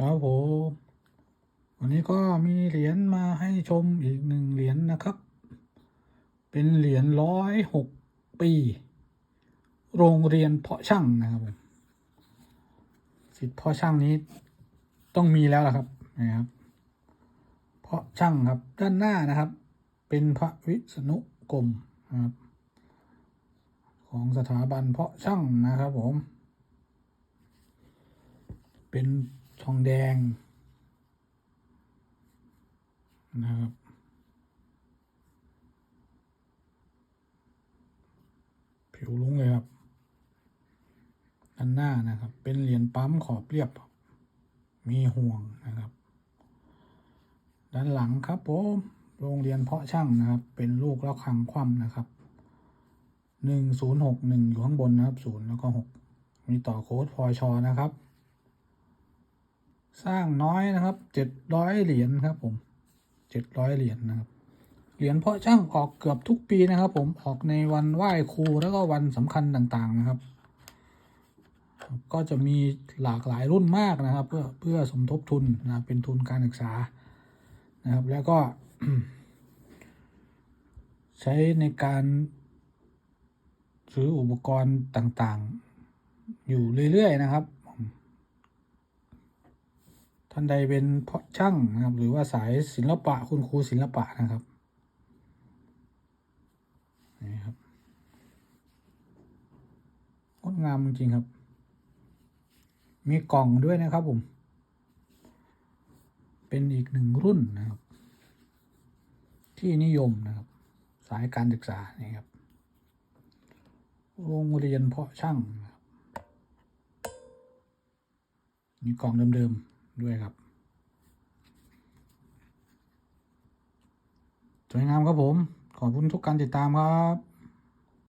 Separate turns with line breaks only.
ครับผมวันนี้ก็มีเหรียญมาให้ชมอีกหนึ่งเหรียญนะครับ เป็นเหรียญร้อยหกปี โรงเรียนเพาะช่างนะครับผมสิทธิ์เพาะช่างนี้ต้องมีแล้วล่ะครับนะครับเพาะช่างครับด้านหน้านะครับ เป็นพระวิษณุกรมครับ ของสถาบันเพาะช่างนะครับผม เป็น ทองแดงนะครับผิวลุ้งเลยครับด้านหน้านะครับ เป็นเหรียญปั๊มขอบเรียบ มีห่วงนะครับ ด้านหลังครับผมโรงเรียนเพาะช่างนะครับ เป็นลูกแล้วคังคว่ำนะครับหนึ่งศูนย์หกหนึ่งอยู่ข้างบนนะครับศูนย์แล้วก็หกมีต่อโค้ดพอชอนะครับ สร้างน้อยนะครับเจ็ดร้อยเหรียญครับผมเจ็ดร้อยเหรียญนะครับ เหรียญเพาะช่างออกเกือบทุกปีนะครับ ผมออกในวันไหว้ครูแล้วก็วันสำคัญต่างๆนะครับ ก็จะมีหลากหลายรุ่นมากนะครับ เพื่อเพื่อสมทบทุนนะเป็นทุนการศึกษานะครับ แล้วก็ ใช้ในการซื้ออุปกรณ์ต่างๆ อยู่เรื่อยๆนะครับ ท่านใดเป็นเพาะช่างนะครับ หรือว่าสายศิลปะคุณครูศิลปะนะครับนี่ครับงดงามจริงครับ มีกล่องด้วยนะครับผม เป็นอีกหนึ่งรุ่นนะครับ ที่นิยมนะครับ สายการศึกษานี่ครับโรงเรียนเพาะช่างนะครับมีกล่องเดิมๆ ด้วยครับ สวยงามครับผม ขอบคุณทุกการติดตามครับ